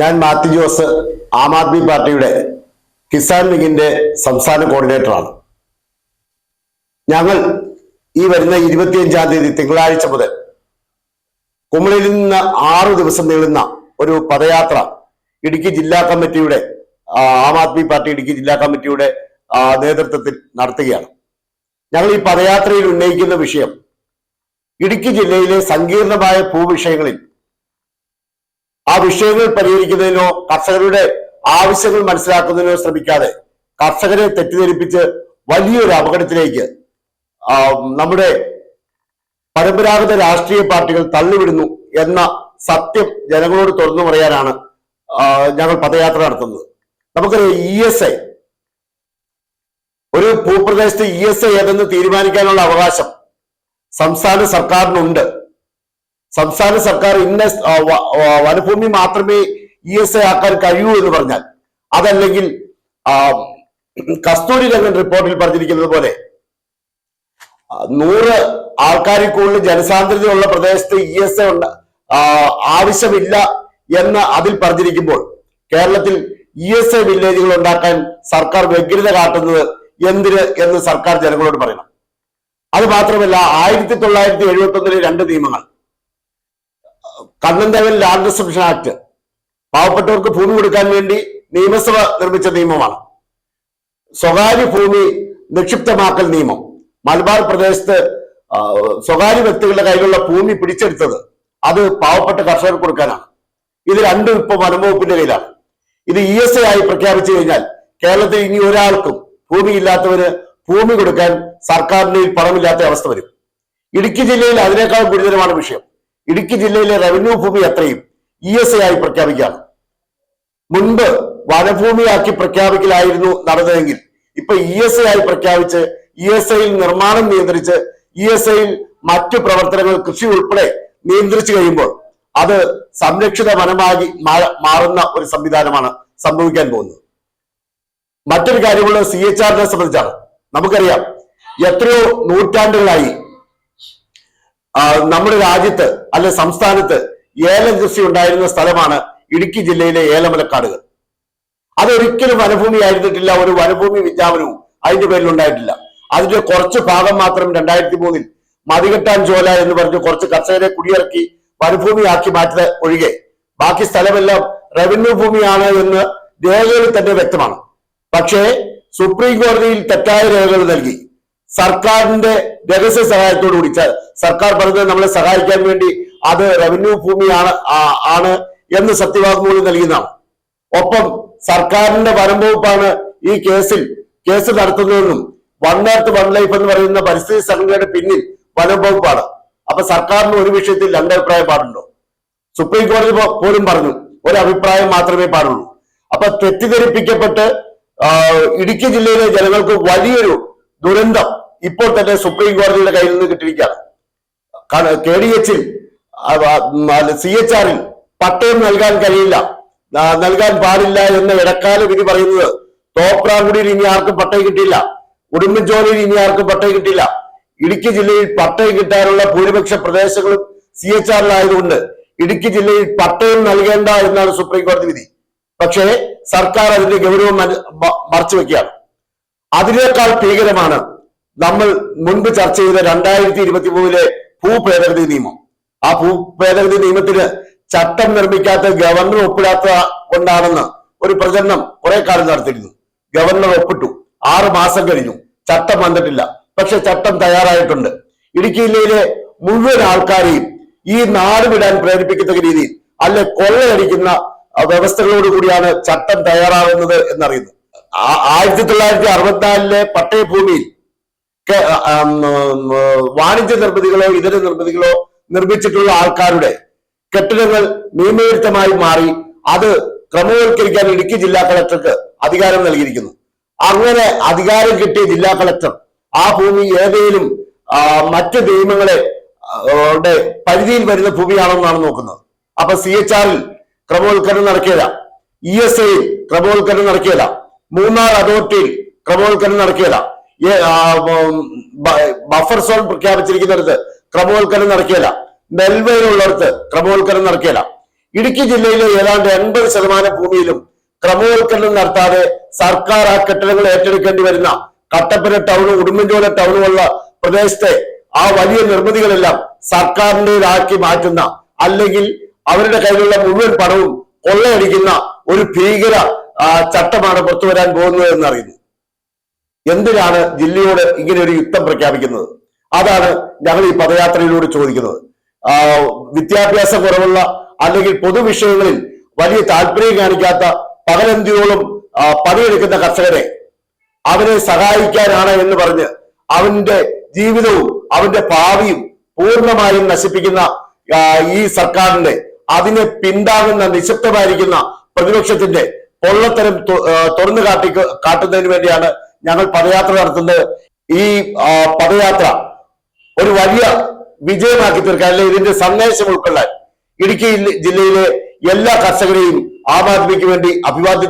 ഞാൻ മാത്യു ജോസ് ആം ആദ്മി പാർട്ടിയുടെ കിസാൻ ലീഗിന്റെ സംസ്ഥാന കോർഡിനേറ്ററാണ്. ഞങ്ങൾ ഈ വരുന്ന ഇരുപത്തിയഞ്ചാം തീയതി തിങ്കളാഴ്ച മുതൽ കുമളിയിൽ നിന്ന് ആറു ദിവസം നീളുന്ന ഒരു പദയാത്ര ഇടുക്കി ജില്ലാ കമ്മിറ്റിയുടെ ആം ആദ്മി പാർട്ടി ഇടുക്കി ജില്ലാ കമ്മിറ്റിയുടെ നേതൃത്വത്തിൽ നടത്തുകയാണ്. ഞങ്ങൾ ഈ പദയാത്രയിൽ ഉന്നയിക്കുന്ന വിഷയം ഇടുക്കി ജില്ലയിലെ സങ്കീർണമായ ഭൂവിഷയങ്ങളിൽ ആ വിഷയങ്ങൾ പരിഹരിക്കുന്നതിനോ കർഷകരുടെ ആവശ്യങ്ങൾ മനസ്സിലാക്കുന്നതിനോ ശ്രമിക്കാതെ കർഷകരെ തെറ്റിദ്ധരിപ്പിച്ച് വലിയൊരു അപകടത്തിലേക്ക് നമ്മുടെ പരമ്പരാഗത രാഷ്ട്രീയ പാർട്ടികൾ തള്ളിവിടുന്നു എന്ന സത്യം ജനങ്ങളോട് തുറന്നു പറയാനാണ് ഞങ്ങൾ പദയാത്ര നടത്തുന്നത്. നമുക്കറിയാം ഇ എസ് ഐ ഒരു ഭൂപ്രദേശത്ത് ഇ എസ് ഐ ഏതെന്ന് തീരുമാനിക്കാനുള്ള അവകാശം സംസ്ഥാന സർക്കാരിനുണ്ട്. സംസ്ഥാന സർക്കാർ ഇന്ന വനഭൂമി മാത്രമേ ഇ എസ് ഐ ആക്കാൻ കഴിയൂ എന്ന് പറഞ്ഞാൽ അതല്ലെങ്കിൽ കസ്തൂരി രംഗൻ റിപ്പോർട്ടിൽ പറഞ്ഞിരിക്കുന്നത് പോലെ നൂറ് ആൾക്കാരിൽ കൂടുതൽ ജനസാന്ദ്രതയുള്ള പ്രദേശത്ത് ഇ എസ് ഐ ഉണ്ട് ആവശ്യമില്ല എന്ന് അതിൽ പറഞ്ഞിരിക്കുമ്പോൾ കേരളത്തിൽ ഇ എസ് ഐ വില്ലേജുകൾ ഉണ്ടാക്കാൻ സർക്കാർ വ്യഗ്രത കാട്ടുന്നത് എന്തിന് എന്ന് സർക്കാർ ജനങ്ങളോട് പറയണം. അത് മാത്രമല്ല ആയിരത്തി തൊള്ളായിരത്തി എഴുപത്തി ഒന്നിലെ രണ്ട് നിയമങ്ങൾ കണ്ണന്തേവൻ ലാൻഡ് റിസപ്ഷൻ ആക്ട് പാവപ്പെട്ടവർക്ക് ഭൂമി കൊടുക്കാൻ വേണ്ടി നിയമസഭ നിർമ്മിച്ച നിയമമാണ്. സ്വകാര്യ ഭൂമി നിക്ഷിപ്തമാക്കൽ നിയമം. മലബാർ പ്രദേശത്ത് സ്വകാര്യ വ്യക്തികളുടെ കയ്യിലുള്ള ഭൂമി പിടിച്ചെടുത്തത് അത് പാവപ്പെട്ട കർഷകർക്ക് കൊടുക്കാനാണ്. ഇത് രണ്ടും ഇപ്പൊ വനംവകുപ്പിന്റെ കയ്യിലാണ്. ഇത് ഇ എസ് ഐ ആയി പ്രഖ്യാപിച്ചു കഴിഞ്ഞാൽ കേരളത്തിൽ ഇനി ഒരാൾക്കും ഭൂമി ഇല്ലാത്തവര് ഭൂമി കൊടുക്കാൻ സർക്കാരിന്റെ പണമില്ലാത്ത അവസ്ഥ വരും. ഇടുക്കി ജില്ലയിൽ അതിനേക്കാൾ ഗുരുതരമാണ് വിഷയം. ഇടുക്കി ജില്ലയിലെ റവന്യൂ ഭൂമി അത്രയും ഇ എസ് ഐ ആയി പ്രഖ്യാപിക്കുകയാണ് മുൻപ് വനഭൂമിയാക്കി പ്രഖ്യാപിക്കലായിരുന്നു നടന്നതെങ്കിൽ ഇപ്പൊ ഇ എസ് ഐ ആയി പ്രഖ്യാപിച്ച് ഇ എസ് ഐയിൽ നിർമ്മാണം നിയന്ത്രിച്ച് ഇ എസ് ഐയിൽ മറ്റു പ്രവർത്തനങ്ങൾ കൃഷി ഉൾപ്പെടെ നിയന്ത്രിച്ചു കഴിയുമ്പോൾ അത് സംരക്ഷിത വനമാകി മാറുന്ന ഒരു സംവിധാനമാണ് സംഭവിക്കാൻ പോകുന്നത്. മറ്റൊരു കാര്യമുള്ള സി എച്ച് ആറിനെ സംബന്ധിച്ചാണ്. നമുക്കറിയാം എത്രയോ നൂറ്റാണ്ടുകളായി നമ്മുടെ രാജ്യത്ത് അല്ലെ സംസ്ഥാനത്ത് ഏലം കൃഷി ഉണ്ടായിരുന്ന സ്ഥലമാണ് ഇടുക്കി ജില്ലയിലെ ഏലമലക്കാടുകൾ. അതൊരിക്കലും വനഭൂമി ആയിരുന്നിട്ടില്ല ഒരു വനഭൂമി വിജ്ഞാപനവും അതിന്റെ പേരിൽ ഉണ്ടായിട്ടില്ല. അതിന്റെ കുറച്ച് ഭാഗം മാത്രം രണ്ടായിരത്തി മൂന്നിൽ മതികെട്ടാൻ ചോല എന്ന് പറഞ്ഞ് കുറച്ച് കർഷകരെ കുടിയിറക്കി വനഭൂമിയാക്കി മാറ്റിയത് ഒഴികെ. ബാക്കി സ്ഥലമെല്ലാം റവന്യൂ ഭൂമിയാണ് എന്ന് രേഖകളിൽ തന്നെ വ്യക്തമാണ്. പക്ഷേ സുപ്രീം കോടതിയിൽ തെറ്റായ രേഖകൾ നൽകി. സർക്കാരിന്റെ രഹസ്യ സഹായത്തോടു കൂടി. സർക്കാർ പറഞ്ഞത് നമ്മളെ സഹായിക്കാൻ വേണ്ടി അത് റവന്യൂ ഭൂമിയാണ് ആണ് എന്ന് സത്യവാങ്മൂലം നൽകുന്നതാണ് ഒപ്പം സർക്കാരിന്റെ വനം വകുപ്പാണ് ഈ കേസിൽ കേസ് നടത്തുന്നതെന്നും വൺ എർത്ത് വൺ ലൈഫ് എന്ന് പറയുന്ന പരിസ്ഥിതി സംഘടനയുടെ പിന്നിൽ വനം വകുപ്പാണ് അപ്പൊ സർക്കാരിന് ഒരു വിഷയത്തിൽ രണ്ടഭിപ്രായം പാടുണ്ടോ? സുപ്രീം കോടതി പോലും പറഞ്ഞു ഒരു അഭിപ്രായം മാത്രമേ പാടുള്ളൂ. അപ്പൊ തെറ്റിദ്ധരിപ്പിക്കപ്പെട്ട് ഇടുക്കി ജില്ലയിലെ ജനങ്ങൾക്ക് വലിയൊരു ദുരന്തം ഇപ്പോൾ തന്നെ സുപ്രീം കോടതിയുടെ കയ്യിൽ നിന്ന് കിട്ടിയിരിക്കുകയാണ്. കെ ഡി എച്ചിൽ സി എച്ച് ആറിൽ പട്ടയം നൽകാൻ കഴിയില്ല. നൽകാൻ പാടില്ല എന്ന് ഇടക്കാല വിധി പറയുന്നത് തോപ്രാങ്കുടിയിൽ ഇനി ആർക്കും പട്ടയം കിട്ടിയില്ല. ഉടുമ്പൻചോലയിൽ ഇനി ആർക്കും പട്ടയം കിട്ടിയില്ല. ഇടുക്കി ജില്ലയിൽ പട്ടയം കിട്ടാനുള്ള ഭൂരിപക്ഷ പ്രദേശങ്ങളും സി എച്ച് ആറിലായതുകൊണ്ട് ഇടുക്കി ജില്ലയിൽ പട്ടയം നൽകേണ്ട എന്നാണ് സുപ്രീം കോടതി വിധി. പക്ഷേ സർക്കാർ അതിന്റെ ഗൗരവം മറച്ചു വെക്കുകയാണ് അതിനേക്കാൾ ഭീകരമാണ് നമ്മൾ മുൻപ് ചർച്ച ചെയ്ത രണ്ടായിരത്തി ഇരുപത്തി മൂന്നിലെ ഭൂഭേദഗതി നിയമം. ആ ഭൂഭേദഗതി നിയമത്തിന് ചട്ടം നിർമ്മിക്കാത്ത ഗവർണർ ഒപ്പിടാത്ത കൊണ്ടാണെന്ന് ഒരു പ്രചരണം കുറെ കാലം നടത്തിയിരുന്നു. ഗവർണർ ഒപ്പിട്ടു. ആറ് മാസം കഴിഞ്ഞു. ചട്ടം വന്നിട്ടില്ല. പക്ഷെ ചട്ടം തയ്യാറായിട്ടുണ്ട്. ഇടുക്കി ജില്ലയിലെ മുഴുവൻ ആൾക്കാരെയും ഈ നാട് വിടാൻ പ്രേരിപ്പിക്കത്തക്ക രീതിയിൽ അല്ലെ കൊള്ളയടിക്കുന്ന വ്യവസ്ഥകളോടുകൂടിയാണ് വ്യവസ്ഥകളോട് കൂടിയാണ് ചട്ടം തയ്യാറാകുന്നത് എന്നറിയുന്നു. ആയിരത്തി തൊള്ളായിരത്തി അറുപത്തിനാലിലെ പട്ടയഭൂമിയിൽ വാണിജ്യ നിർമ്മിതികളോ ഇതര നിർമ്മിതികളോ നിർമ്മിച്ചിട്ടുള്ള ആൾക്കാരുടെ കെട്ടിടങ്ങൾ നിയമവിരുദ്ധമായി മാറി അത് ക്രമവൽക്കരിക്കാൻ ഇടുക്കി ജില്ലാ കളക്ടർക്ക് അധികാരം നൽകിയിരിക്കുന്നു. അങ്ങനെ അധികാരം കിട്ടിയ ജില്ലാ കളക്ടർ ആ ഭൂമി ഏതെങ്കിലും മറ്റു നിയമങ്ങളെ പരിധിയിൽ വരുന്ന ഭൂമിയാണെന്നാണ് നോക്കുന്നത്. അപ്പൊ സി എച്ച് ആറിൽ ക്രമവൽക്കരണം നടക്കില്ല ഇ എസ് ഐയിൽ ക്രമവൽക്കരണം നടക്കില്ല മൂന്നാർ അതോറിറ്റിയിൽ ക്രമവൽക്കരണം നടക്കിയതാ. ബഫർ സോൺ പ്രഖ്യാപിച്ചിരിക്കുന്നിടത്ത് ക്രമവൽക്കരണം നടക്കിയല്ല നെൽവയിലുള്ളിടത്ത് ക്രമവൽക്കരണം നടക്കിയല്ല ഇടുക്കി ജില്ലയിലെ ഏതാണ്ട് എൺപത് ശതമാനം ഭൂമിയിലും ക്രമവൽക്കരണം നടത്താതെ സർക്കാർ ആ കെട്ടിടങ്ങൾ ഏറ്റെടുക്കേണ്ടി വരുന്ന കട്ടപ്പന ടൗണും ഉടുമ്പൻചോല ടൗണുമുള്ള പ്രദേശത്തെ ആ വലിയ നിർമ്മിതികളെല്ലാം സർക്കാരിന്റെതാക്കി മാറ്റുന്ന അല്ലെങ്കിൽ അവരുടെ കയ്യിലുള്ള മുഴുവൻ പണവും കൊള്ളയടിക്കുന്ന ഒരു ഭീകര ചട്ടമാണ് പുറത്തു വരാൻ പോകുന്നത് എന്നറിയുന്നു. എന്തിനാണ് ജില്ലയോട് ഇങ്ങനെ ഒരു യുദ്ധം പ്രഖ്യാപിക്കുന്നത്? അതാണ് ഞങ്ങൾ ഈ പദയാത്രയിലൂടെ ചോദിക്കുന്നത്. വിദ്യാഭ്യാസ കുറവുള്ള അല്ലെങ്കിൽ പൊതുവിഷയങ്ങളിൽ വലിയ താല്പര്യം കാണിക്കാത്ത പകലന്തിയോളം പണിയെടുക്കുന്ന കർഷകരെ അവനെ സഹായിക്കാനാണ് എന്ന് പറഞ്ഞ് അവന്റെ ജീവിതവും അവന്റെ ഭാവിയും പൂർണമായും നശിപ്പിക്കുന്ന ഈ സർക്കാരിന്റെ അതിനെ പിന്താങ്ങുന്ന നിശബ്ദമായിരിക്കുന്ന പ്രതിപക്ഷത്തിന്റെ പൊള്ളത്തരം തുറന്നു കാട്ടി കാട്ടുന്നതിന് വേണ്ടിയാണ് ഞങ്ങൾ പദയാത്ര നടത്തുന്നത്. ഈ പദയാത്ര ഒരു വലിയ വിജയമാക്കി തീർക്കാൻ അല്ലെങ്കിൽ ഇതിന്റെ സന്ദേശം ഉൾക്കൊള്ളാൻ ഇടുക്കി ജില്ലയിലെ എല്ലാ കർഷകരെയും ആം ആദ്മിക്ക് വേണ്ടി അഭിവാദ്യം